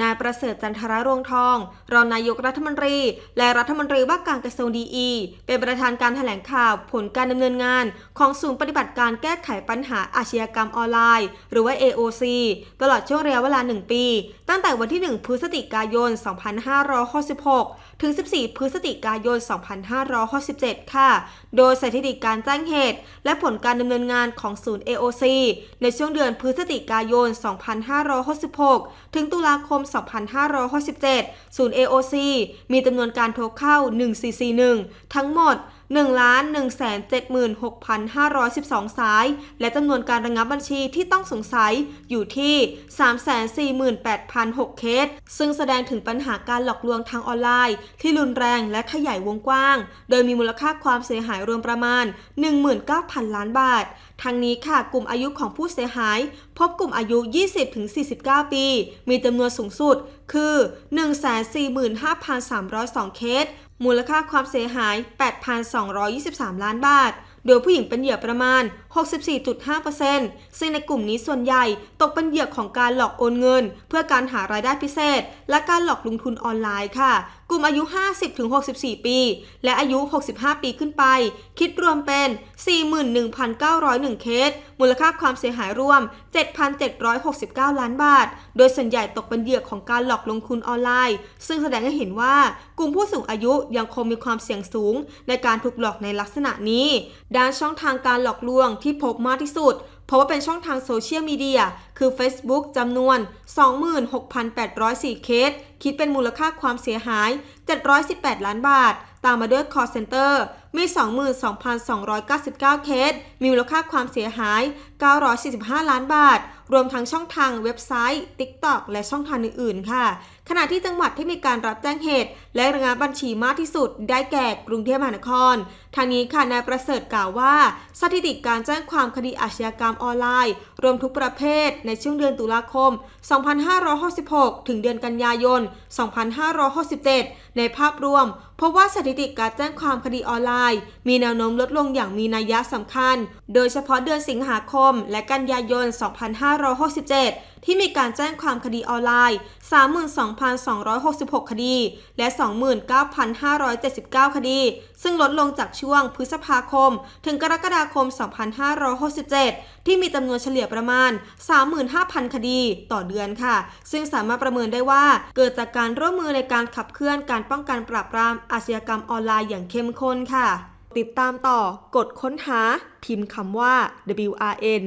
นายประเสริฐจันทรรวงทอง รองนายกรัฐมนตรี และรัฐมนตรีว่าการกระทรวงดีอี เป็นประธานการแถลงข่าวผลการดำเนินงาน ของศูนย์ปฏิบัติการแก้ไขปัญหาอาชญากรรมออนไลน์ หรือว่า AOC ตลอดช่วงระยะเวลา 1 ปี ตั้งแต่วันที่ 1 พฤศจิกายน 2566 ถึง 14 พฤศจิกายน 2567 ค่ะ โดยสถิติการแจ้งเหตุ และผลการดำเนินงานของศูนย์ AOC ในช่วงเดือนพฤศจิกายน 2566 ถึงตุลาคม2567 ศูนย์ AOC มีจำนวนการโทรเข้า 1441 ทั้งหมด 1 1 7 6 5 1 2 สาย และจำนวนการระงับบัญชีที่ต้องสงสัยอยู่ที่ 348,006 เคส ซึ่งแสดงถึงปัญหาการหลอกลวงทางออนไลน์ ที่รุนแรงและขยายวงกว้าง โดยมีมูลค่าความเสียหายรวมประมาณ 19,000 ล้านบาท ทั้งนี้ค่ะกลุ่มอายุของผู้เสียหาย พบกลุ่มอายุ 20-49 ปี มีจำนวนสูงสุดคือ 145,302 เคสมูลค่าความเสียหาย 8,223 ล้านบาท โดยผู้หญิงเป็นเหยื่อประมาณ 64.5%ซึ่งในกลุ่มนี้ส่วนใหญ่ตกเป็นเหยื่อของการหลอกโอนเงิน เพื่อการหารายได้พิเศษ และการหลอกลงทุนออนไลน์ค่ะกลุ่มอายุ 50-64 ปี และอายุ 65 ปีขึ้นไป คิดรวมเป็น 41,901 เคส มูลค่าความเสียหายรวม 7,769 ล้านบาท โดยส่วนใหญ่ตกเป็นเหยื่อของการหลอกลงทุนออนไลน์ ซึ่งแสดงให้เห็นว่ากลุ่มผู้สูงอายุยังคงมีความเสี่ยงสูง ในการถูกหลอกในลักษณะนี้ ด้านช่องทางการหลอกลวงที่พบมากที่สุด เพราะว่าเป็นช่องทางโซเชียลมีเดีย คือ Facebook จำนวน 26,804 เคส คิดเป็นมูลค่าความเสียหาย 718 ล้านบาท ตามมาด้วย call center มี 22,299 เคส มีมูลค่าความเสียหาย 945 ล้านบาทรวมทั้งช่องทางเว็บไซต์ TikTok และช่องทางอื่นๆ ค่ะ ขณะที่จังหวัดที่มีการรับแจ้งเหตุ และระงับบัญชีมากที่สุด ได้แก่กรุงเทพมหานคร ทางนี้ค่ะนายประเสริฐกล่าวว่า สถิติการแจ้งความคดีอาชญากรรมออนไลน์ รวมทุกประเภทในช่วงเดือนตุลาคม 2566 ถึงเดือนกันยายน 2567 ในภาพรวมพบว่าสถิติการแจ้งความคดีออนไลน์ มีแนวโน้มลดลงอย่างมีนัยยะสำคัญ โดยเฉพาะเดือนสิงหาคม และกันยายน 2 5 2567 ที่มีการแจ้งความคดีออนไลน์ 32,266 คดี และ 29,579 คดี ซึ่งลดลงจากช่วงพฤษภาคม ถึงกรกฎาคม 2567 ที่มีจำนวนเฉลี่ยประมาณ 35,000 คดีต่อเดือนค่ะ ซึ่งสามารถประเมินได้ว่าเกิดจากการร่วมมือในการขับเคลื่อนการป้องกันปราบปรามอาชญากรรมออนไลน์อย่างเข้มข้นค่ะ ติดตามต่อกดค้นหา พิมพ์คำว่า WRN